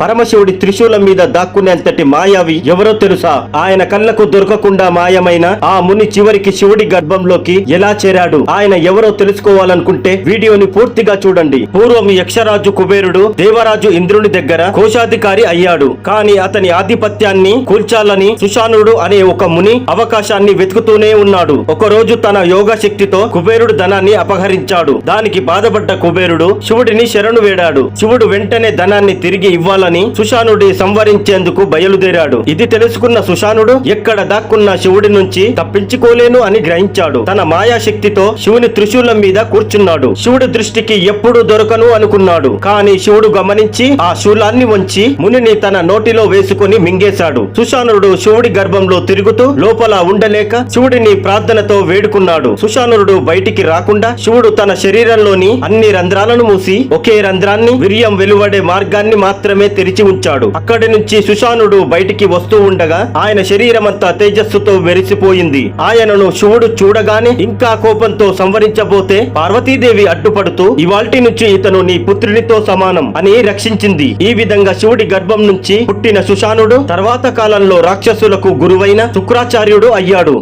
పరమశివుడి త్రిశూలం మీద దాక్కునేంతటి మాయావి ఎవరో తెలుసా? ఆయన కళ్ళకు దొరకకుండా మాయమైన ఆ ముని చివరికి శివుడి గర్భంలోకి ఎలా చేరాడు? ఆయన ఎవరో తెలుసుకోవాలనుకుంటే వీడియోని పూర్తిగా చూడండి. పూర్వం యక్షరాజు కుబేరుడు దేవరాజు ఇంద్రుని దగ్గర కోశాధికారి అయ్యాడు. కానీ అతని ఆధిపత్యాన్ని కూల్చాలని సుశానుడు అనే ఒక ముని అవకాశాన్ని వెతుకుతూనే ఉన్నాడు. ఒక రోజు తన యోగ శక్తితో కుబేరుడు ధనాన్ని అపహరించాడు. దానికి బాధపడ్డ కుబేరుడు శివుడిని శరణు వేడాడు. శివుడు వెంటనే ధనాన్ని తిరిగి ఇవ్వాలని సుశానుడి సంవరించేందుకు బయలుదేరాడు. ఇది తెలుసుకున్న సుశానుడు ఎక్కడ దాక్కున్న శివుడి నుంచి తప్పించుకోలేను అని గ్రహించాడు. తన మాయా శక్తితో శివుని త్రిశూలం మీద కూర్చున్నాడు. శివుడి దృష్టికి ఎప్పుడు దొరకను అనుకున్నాడు. కానీ శివుడు గమనించి ఆ శూలాన్ని వంచి మునిని తన నోటిలో వేసుకుని మింగేశాడు. సుశానుడు శివుడి గర్భంలో తిరుగుతూ లోపల ఉండలేక శివుడిని ప్రార్థనతో వేడుకున్నాడు. సుశానుడు బయటికి రాకుండా శివుడు తన శరీరంలోని అన్ని రంధ్రాలను మూసి ఒకే రంధ్రాన్ని వీర్యం వెలువడే మార్గాన్ని మాత్రమే తెరిచి ఉంచాడు. అక్కడి నుంచి సుశానుడు బయటికి వస్తూ ఉండగా ఆయన శరీరమంతా తేజస్సుతో వెరిసిపోయింది ఆయనను శివుడు చూడగానే ఇంకా కోపంతో సంవరించబోతే పార్వతీదేవి అడ్డుపడుతూ ఇవాల్టి నుంచి ఇతను నీ పుత్రునితో సమానం అని రక్షించింది. ఈ విధంగా శివుడి గర్భం నుంచి పుట్టిన సుశానుడు తర్వాత కాలంలో రాక్షసులకు గురువైన శుక్రాచార్యుడు అయ్యాడు.